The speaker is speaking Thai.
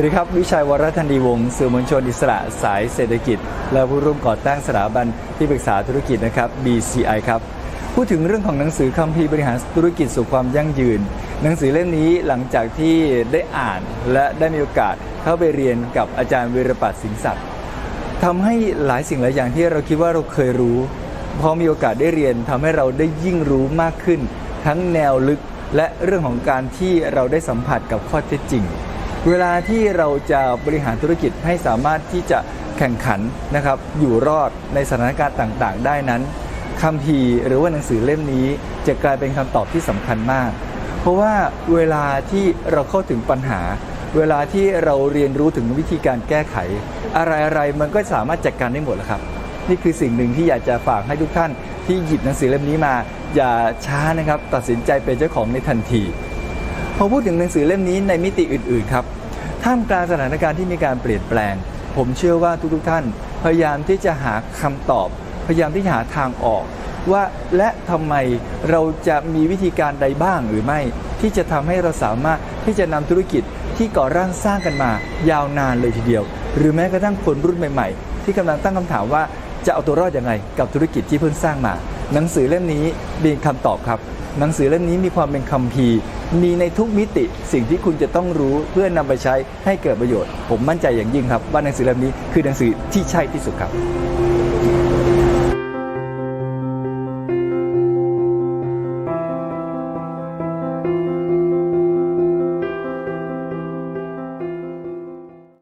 วัสดีครับ วิชัยวรธันดีวงศ์สื่อมวลชนอิสระสายเศรษฐกิจ และผู้ร่วมก่อตั้งสถาบันที่ปรึกษาธุรกิจนะครับ BCI ครับ พูดถึงเรื่องของหนังสือคัมภีร์บริหารธุรกิจสู่ความยั่งยืน หนังสือเล่มนี้หลังจากที่ได้อ่านและได้มีโอกาสเข้าไปเรียนกับอาจารย์วิรปัตสิงห์ศักดิ์ทำให้หลายสิ่งหลายอย่างที่เราคิดว่าเราเคยรู้พอมีโอกาสได้เรียนทำให้เราได้ยิ่งรู้มากขึ้น ทั้งแนวลึกและเรื่องของการที่เราได้สัมผัสกับข้อเท็จจริง เวลาที่เราจะบริหารธุรกิจให้สามารถที่จะแข่งขันนะครับอยู่รอดในสถานการณ์ต่างๆ ได้นั้นคัมภีร์หรือว่าหนังสือเล่มนี้ จะกลายเป็นคำตอบที่สำคัญมาก เพราะว่าเวลาที่เราเข้าถึงปัญหา เวลาที่เราเรียนรู้ถึงวิธีการแก้ไข อะไรๆมันก็สามารถจัดการได้หมดแล้วครับ นี่คือสิ่งหนึ่งที่อยากจะฝากให้ทุกท่านที่หยิบหนังสือเล่มนี้มา อย่าช้านะครับ ตัดสินใจเป็นเจ้าของในทันที พอพูดถึงหนังสือเล่มนี้ในมิติอื่นๆครับท่ามกลางสถานการณ์ที่มีการเปลี่ยนแปลง ผมเชื่อว่าทุกๆท่าน พยายามที่จะหาคำตอบ พยายามที่จะหาทางออก ว่าและทำไมเราจะมีวิธีการใดบ้างหรือไม่ ที่จะทำให้เราสามารถที่จะนำธุรกิจที่ก่อร่างสร้างกันมา ยาวนานเลยทีเดียว หรือแม้กระทั่งคนรุ่นใหม่ ๆ ที่กำลังตั้งคำถามว่าจะเอาตัวรอดยังไงกับธุรกิจที่เพิ่งสร้างมา หนังสือเล่มนี้มีคำตอบครับ หนังสือเล่มนี้มีความเป็นคัมภีร์มีในทุกมิติสิ่งที่คุณจะต้องรู้เพื่อนำไปใช้ให้เกิดประโยชน์ ผมมั่นใจอย่างยิ่งครับ ว่าหนังสือเล่มนี้คือหนังสือที่ใช่ที่สุดครับ